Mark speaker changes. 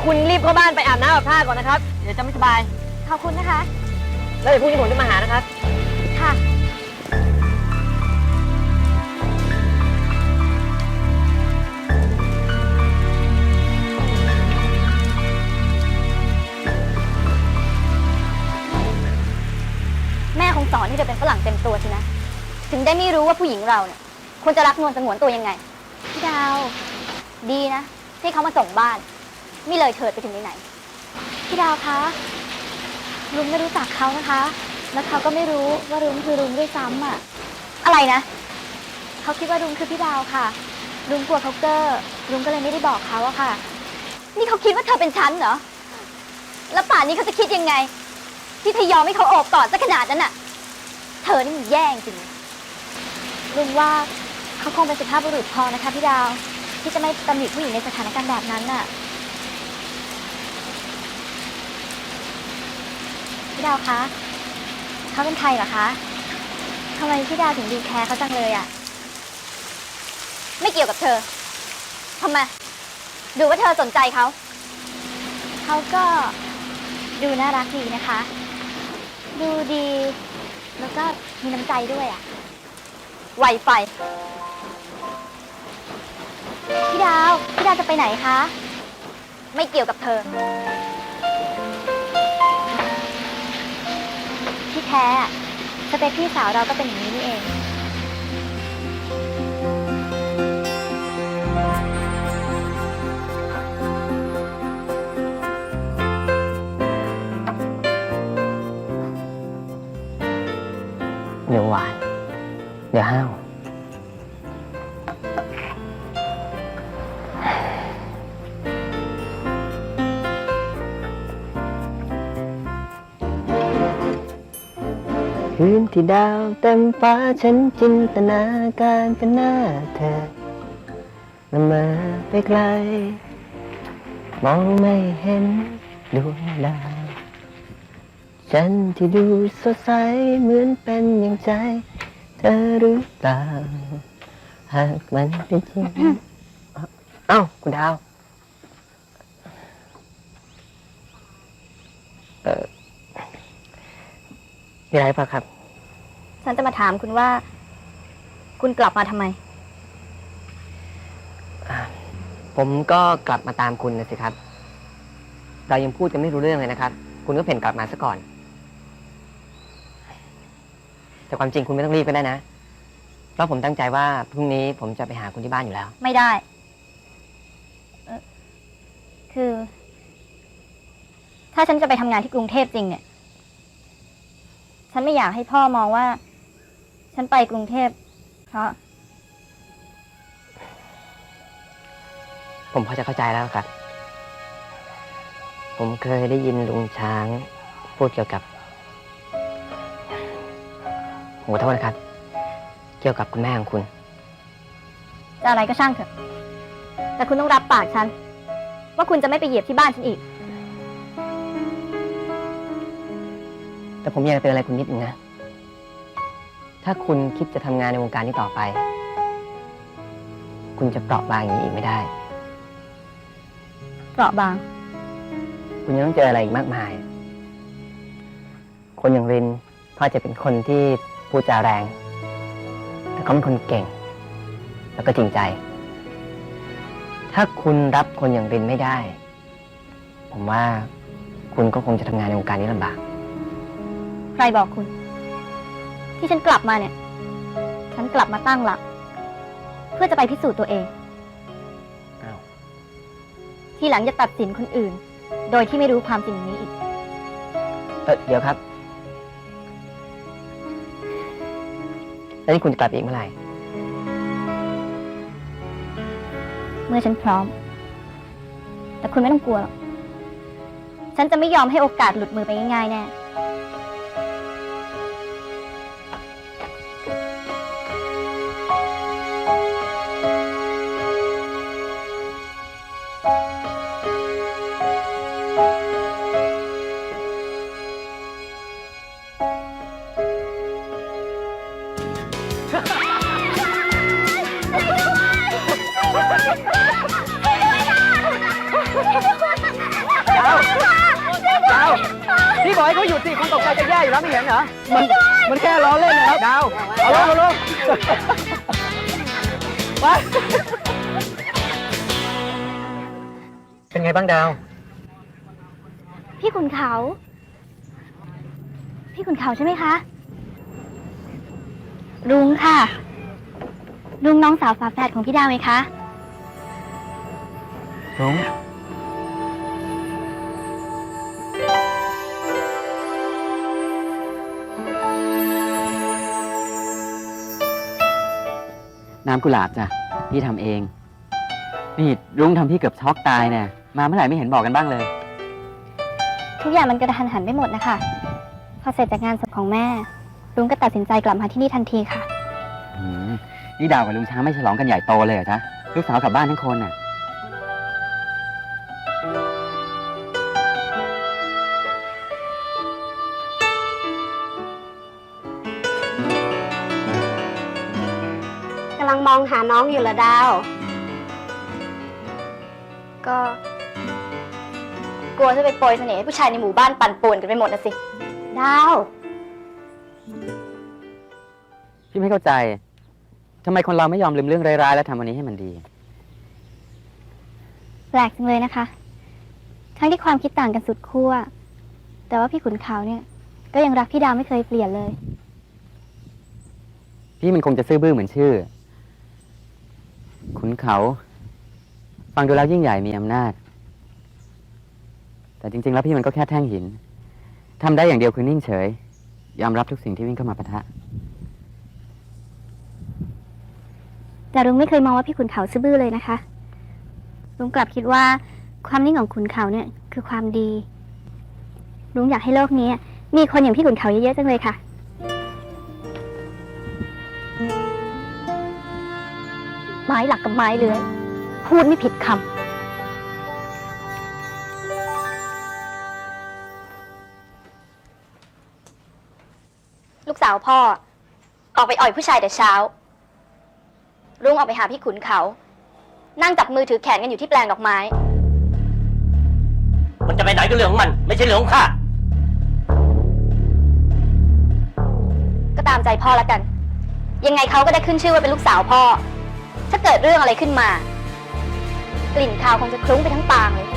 Speaker 1: ยวคุณรีบเข้าบ้านไปอาบน้ำอาบท่าก่อนนะครับ เดี๋ยวจะไม่สบาย
Speaker 2: ขอบคุณนะคะ
Speaker 1: แล้วเดี๋ยวพรุ่งนี้ผมจะมาหานะครับ
Speaker 2: ค่ะ แม่คงสอนที่เธอเป็นฝรั่งเต็มตัวสินะ ถึงได้ไม่รู้ว่าผู้หญิงเราเนี่ยควรจะรักนวลสงวนตัวยังไง พี่ดาว ดีนะที่เขามาส่งบ้าน ไม่เลยเถิดไปถึงไหนๆพี่ดาวคะลุงไม่รู้จักเขานะคะ แล้วเขาก็ไม่รู้ว่ารุ้งคือรุ้งด้วยซ้ำอะอะไรนะเขาคิดว่ารุ้งคือพี่ดาวค่ะรุ้งกลัวเขาเกอร์รุ้งก็เลยไม่ได้บอกเขาอะค่ะ นี่เขาคิดว่าเธอเป็นฉันเหรอแล้วป่านนี้เขาจะคิดยังไง ที่เธอยอมให้เขาโอบกอดซะขนาดนั้นน่ะเธอนี่มันแย่จริงรุ้งว่าเขาคงเป็นสุภาพบุรุษพอนะคะพี่ดาว ที่จะไม่ตำหนิผู้หญิงในสถานการณ์แบบนั้นน่ะ พี่ดาวคะเขาเป็นใครเหรอคะทำไมพี่ดาวถึงดูแคร์เขาจังเลยอะไม่เกี่ยวกับเธอทำไมดูว่าเธอสนใจเขา เขาก็ดูน่ารักดีนะคะ ดูดี แล้วก็มีน้ำใจด้วยอะไวไฟพี่ดาว พี่ดาวจะไปไหนคะ ไม่เกี่ยวกับเธอ แท้สเปคพี่สาวเราก็เป็นอย่างนี้นี่เอง
Speaker 1: เดี๋ยวหวาน เดี๋ยวห้าว คืนที่ดาวเต็มฟ้าฉันจินตนาการเป็นหน้าเธอละเมอไปไกล มองไม่เห็นดวงดาว ฉันที่ดูสดใสเหมือนเป็นอย่างใจ เธอหรือเปล่าหากมันเป็นจริงเอ้าคุณดาว เออ มีอะไรเปล่าครับ
Speaker 2: ฉันจะมาถามคุณว่า คุณกลับมาทำไม
Speaker 1: ผมก็กลับมาตามคุณนะสิครับ เรายังพูดกันไม่รู้เรื่องเลยนะครับ คุณก็เพ่นกลับมาซะก่อน แต่ความจริงคุณไม่ต้องรีบก็ได้นะ เพราะผมตั้งใจว่าพรุ่งนี้ผมจะไปหาคุณที่บ้านอยู่แล้ว
Speaker 2: ไม่ได้เอ่อคือ ถ้าฉันจะไปทำงานที่กรุงเทพจริงเนี่ย ฉันไม่อยากให้พ่อมองว่า ฉันไปกรุงเทพเพราะ
Speaker 1: ผมพอจะเข้าใจแล้วครับ ผมเคยได้ยินลุงช้าง พูดเกี่ยวกับผมขอโทษนะครับ เกี่ยวกับคุณแม่ของคุณ
Speaker 2: จะอะไรก็ช่างเถอะ แต่คุณต้องรับปากฉัน ว่าคุณจะไม่ไปเหยียบที่บ้านฉันอีก
Speaker 1: แต่ผมอยากจะเตือนอะไรคุณนิดนึงนะ ถ้าคุณคิดจะทำงานในวงการนี้ต่อไป คุณจะเปราะบางอย่างนี้อีกไม่ได้
Speaker 2: เปราะบาง
Speaker 1: คุณยังต้องเจออะไรอีกมากมาย คนอย่างรินพ่อจะเป็นคนที่พูดจาแรง แต่เขาเป็นคนเก่ง แล้วก็จริงใจ ถ้าคุณรับคนอย่างรินไม่ได้ ผมว่าคุณก็คงจะทำงานในวงการนี้ลำบาก
Speaker 2: ใค รบอกคุณ ที่ฉันกลับมาเนี่ย ฉันกลับมาตั้งหลัก เพื่อจะไปพิสูจน์ตัวเอง
Speaker 1: อ้าว
Speaker 2: ทีหลังจะตัดสินคนอื่น โดยที่ไม่รู้ความจริงนี้อีก
Speaker 1: เอ่อเดี๋ยวครับ แล้วนี่คุณจะกลับอีกเมื่อไหร่
Speaker 2: เมื่อฉันพร้อม แต่คุณไม่ต้องกลัวหรอก ฉันจะไม่ยอมให้โอกาสหลุดมือไปง่ายๆแน่
Speaker 1: ดาวพี่บอกให้เขาหยุดสิคนตกใจจะแย่อยู่แล้วไม่เห็นเหรอ มันมันแค่ล้อเล่นนะครับดาวเอาลงเอาลงไป เป็นไงบ้างดาว
Speaker 2: พี่ขุนเขา พี่ขุนเขาใช่ไหมคะรุ้งค่ะรุ้งน้องสาวฝาแฝดของพี่ดาวไหมคะ
Speaker 1: รุ้ง
Speaker 3: น้ำกุหลาบจ้ะ พี่ทำเอง นี่รุ้งทำพี่เกือบช็อกตายเนี่ย มาเมื่อไหร่ไม่เห็นบอกกันบ้างเลย
Speaker 2: ทุกอย่างมันกระทันหันไปหมดนะคะพอเสร็จจากงานศพของแม่รุ้งก็ตัดสินใจกลับมาที่นี่ทันทีค่ะ
Speaker 3: อืมนี่ดาวกับลุงช้างไม่ฉลองกันใหญ่โตเลยเหรอจ๊ะลูกสาวกลับบ้านทั้งคนน่ะ
Speaker 2: กำลังมองหาน้องอยู่ละดาว ก็ กลัวจะไปโปรยเสน่ห์ให้ผู้ชายในหมู่บ้านปั่นป่วนกันไปหมดนะสิ ดาว
Speaker 3: พี่ไม่เข้าใจ ทำไมคนเราไม่ยอมลืมเรื่องร้ายๆ แล้วทำวันนี้ให้มันดี
Speaker 2: แปลกจังเลยนะคะ ทั้งที่ความคิดต่างกันสุดขั้ว แต่ว่าพี่ขุนเขาเนี่ย ก็ยังรักพี่ดาวไม่เคยเปลี่ยนเลย
Speaker 3: พี่มันคงจะซื่อบื้อเหมือนชื่อ ขุนเขา ฟังดูแล้วยิ่งใหญ่มีอำนาจ แต่จริง ๆ แล้วพี่มันก็แค่แท่งหินทำได้อย่างเดียวคือนิ่งเฉย ยอมรับทุกสิ่งที่วิ่งเข้ามาปะทะ
Speaker 2: แต่รุ้งไม่เคยมองว่าพี่ขุนเขาซื่อบื้อเลยนะคะรุ้งกลับคิดว่าความนิ่งของขุนเขาเนี่ยคือความดีรุ้งอยากให้โลกนี้ มีคนอย่างพี่ขุนเขาเยอะๆจังเลยค่ะ ไม้หลักกับไม้เลื้อยพูดไม่ผิดคำาวพ่อ ออกไปอ่อยผู้ชายแต่เช้า รุ่งออกไปหาพี่ขุนเขา นั่งจับมือถือแขนกันอยู่ที่แปลงดอกไม้
Speaker 4: มันจะไปไหนก็เรื่องของมัน ไม่ใช่เรื่องของข้า
Speaker 2: ก็ตามใจพ่อแล้วกัน ยังไงเขาก็ได้ขึ้นชื่อว่าเป็นลูกสาวพ่อ ถ้าเกิดเรื่องอะไรขึ้นมา กลิ่นคาวคงจะคลุ้งไปทั้งปางเลย